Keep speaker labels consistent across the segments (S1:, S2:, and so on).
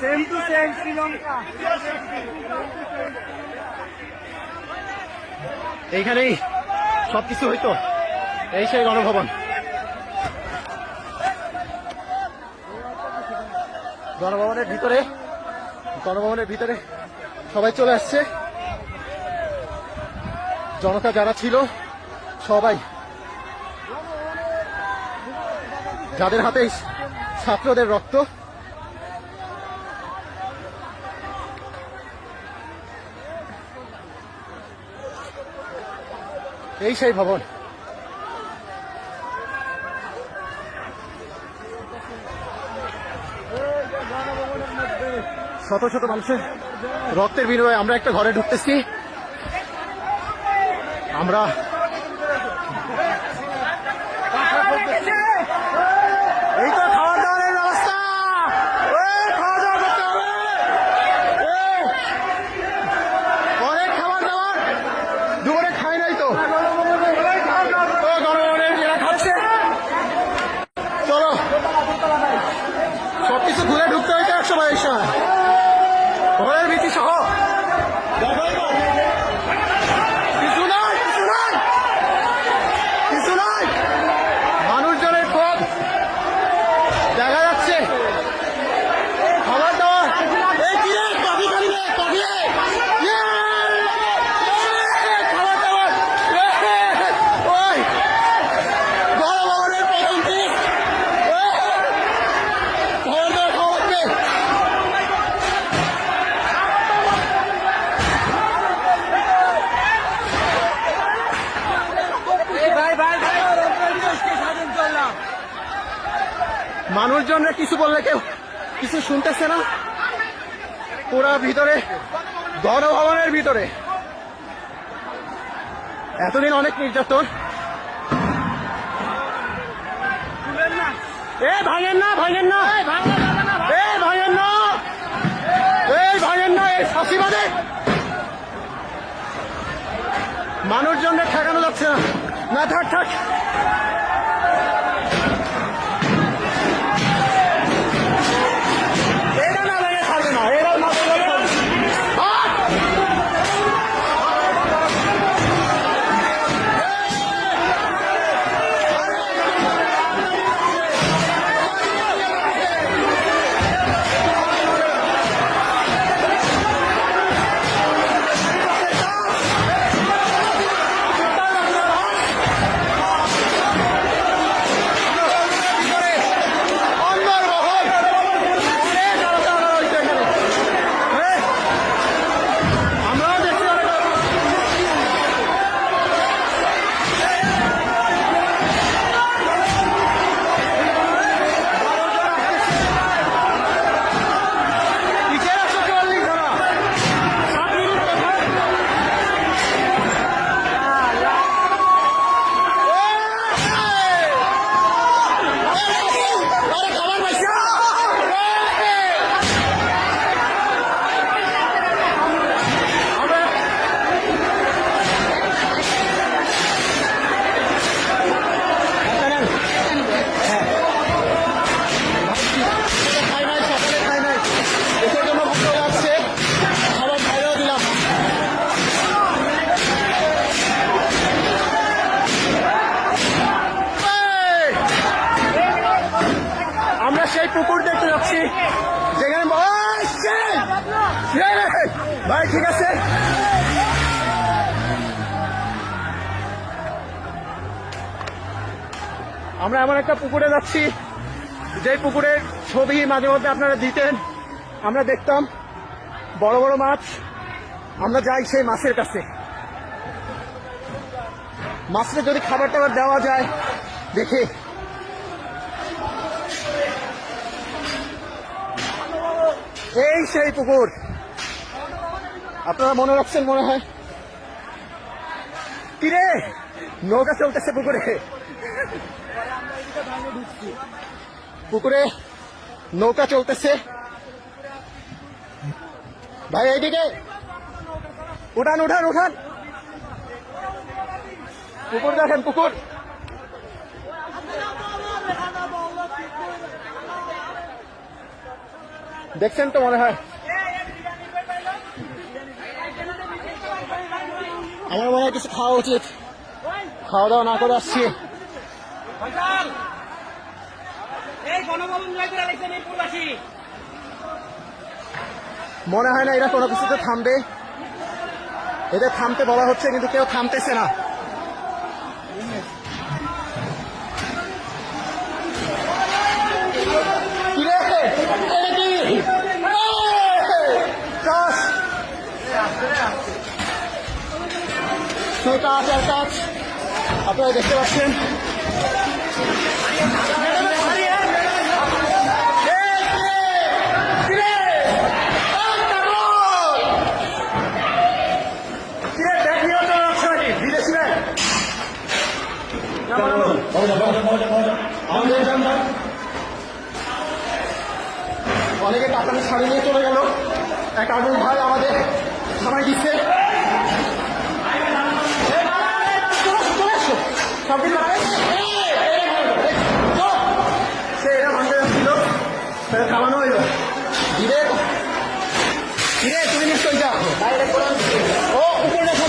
S1: Same to same Sri Lanka.
S2: এইখানেই সবকিছু হইতো। এই সেই গণভবন। গণভবনের ভিতরে গণভবনের ভিতরে সবাই চলে আসছে। জনতা যারা ছিল, সবাই যাদের হাতে ছাত্রদের রক্ত এই সেই ভবন। শত শত মানুষের রক্তের বিনিময়ে আমরা একটা ঘরে ঢুকতেছি। আমরা এই তো খাওয়া দাওয়ার ব্যবস্থা এই, খাওয়া দাওয়া করতে হবে এই, অনেক খাবার দাবার দুপুরে খাই নাই তো ও গণভবনের এরা খাচ্ছে চলো সবকিছু ঘুরে ঢুকতে হইতে একশো বাইশ সময় ঘরের ভীতি সহ কিছু নাই কিছু নাই কিছু নাই মানুষজনের পথ দেখা যাচ্ছে খাবার দাবার এই কি রে কফি খাবি রে কফি ইয়ে! খাবার দাবার ওই বড় ভবনের প্রথম দিক খাবার দাবার খাওয়া লাগবে
S1: ভাই ভাই ভাই স্বাধীন করলাম
S2: মানুষজনরা কিছু বললে কেউ কিছু শুনতেছে না? পুরা ভিতরে গণভবনের ভিতরে। এতদিন অনেক নির্যাতন। এ ভাঙেন না ভাঙেন না। এ ভাঙেন না। এই ভাঙেন না এই ফাঁসিবাদে। মানুষজনরা ঠেকানো যাচ্ছে না। না থাক থাক। পুকুর দেখতে যাচ্ছি। যেখানে! ভাই, ঠিক আছে? আমরা এমন একটা পুকুরে যাচ্ছি, যে পুকুরের ছবি মাঝে মধ্যে আপনারা দিতেন। আমরা দেখতাম বড় বড় মাছ। আমরা যাই সেই মাছের কাছে। মাছটা যদি খাবার টাবার দেওয়া যায়, দেখি। এই সেই পুকুর। আপনারা মনে রাখছেন, মনে হয়? কিরে? নৌকা চলতেছে পুকুরে। পুকুরে নৌকা চলতেছে। ভাই, এইদিকে। উঠান উঠান উঠান। পুকুর দেখেন, পুকুর। দেখছেন তো মনে হয়? আমার মনে হয় কিছু খাওয়া উচিত। খাওয়া দাওয়া না করে আসছি। মনে হয় না এরা কোনো কিছুতে থামবে। এদের থামতে বলা হচ্ছে, কিন্তু কেউ থামতেছে না। শুধু কাজ আর কাজ। আপনারা দেখতে পাচ্ছেন। অনেকে টাকাটা শাড়ি নিয়ে চলে গেল। এক আগুন ভাই আমাদের থামাই দিচ্ছে। সে এরা ভাঙতে যাচ্ছিল তুমি নিশ্চয়ই যাও। ও, উপরে দেখো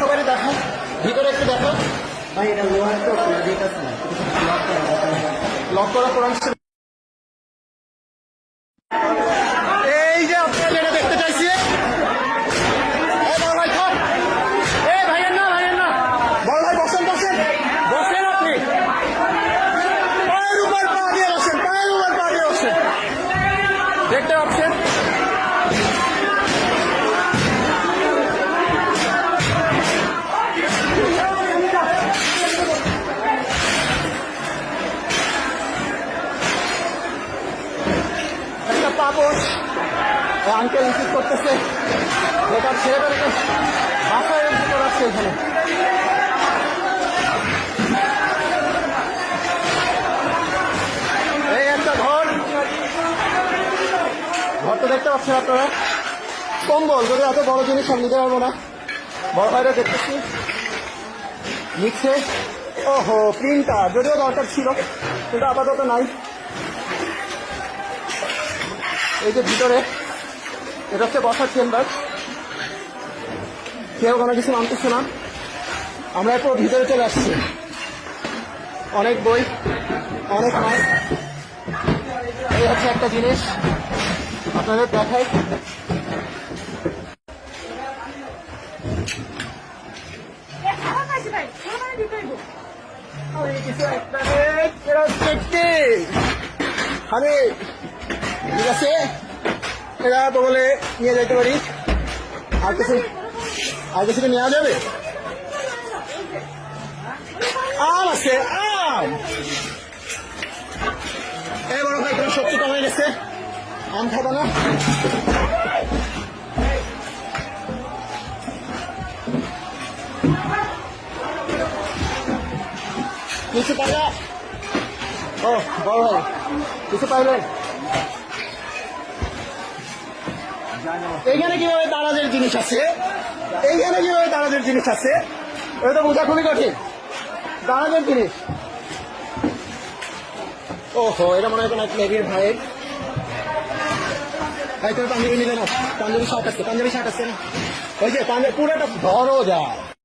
S2: সবাই দেখো। ভিতরে একটু দেখো।
S3: ভাই, এটা
S2: লক করা, কোরআন এই একটা ঘর। ঘরটা দেখতে পাচ্ছেন আপনারা? কম্বল, যদি এত বড় জিনিস আমি নিতে পারব না। বড় ভাইরা দেখতেছি। নিচ্ছে। ওহো প্রিন্টার যদিও দরকার ছিল, কিন্তু আপাতত নাই। এই যে ভিতরে, এটা হচ্ছে বসার চেম্বার। কেউ কোনো কিছু মানতেছে না। আমরা একটু ভিতরে চলে আসছি। অনেক বই অনেক মাছ। এই হচ্ছে একটা জিনিস। আপনাদের দেখাই। আরে ঠিক আছে? এটা তো বলে নিয়ে যাইতে পারি। আর কিছু আর থেকে নেওয়া যাবে? আম আছে, আম! এই বড় ভাই তোমার শক্তি কমে গেছে। আম খাব না। কিছু পাইলা? ও, বড় ভাই কিছু পাইলেন এইখানে কীভাবে দারাজের জিনিস আছে? এইখানে কীভাবে দানাজের জিনিস আছে? এটা তো বোঝা খুবই কঠিন। দানাজের জিনিস। ওহো, এটা মনে হয় কোনো এক লেবির ভাইয়ের। ভাই তুমি পাঞ্জাবি নিলে না। পাঞ্জাবি শার্ট আছে, পাঞ্জাবি শার্ট আছে না? ওই যে পাঞ্জাবি, পুরোটা ধরো যায়।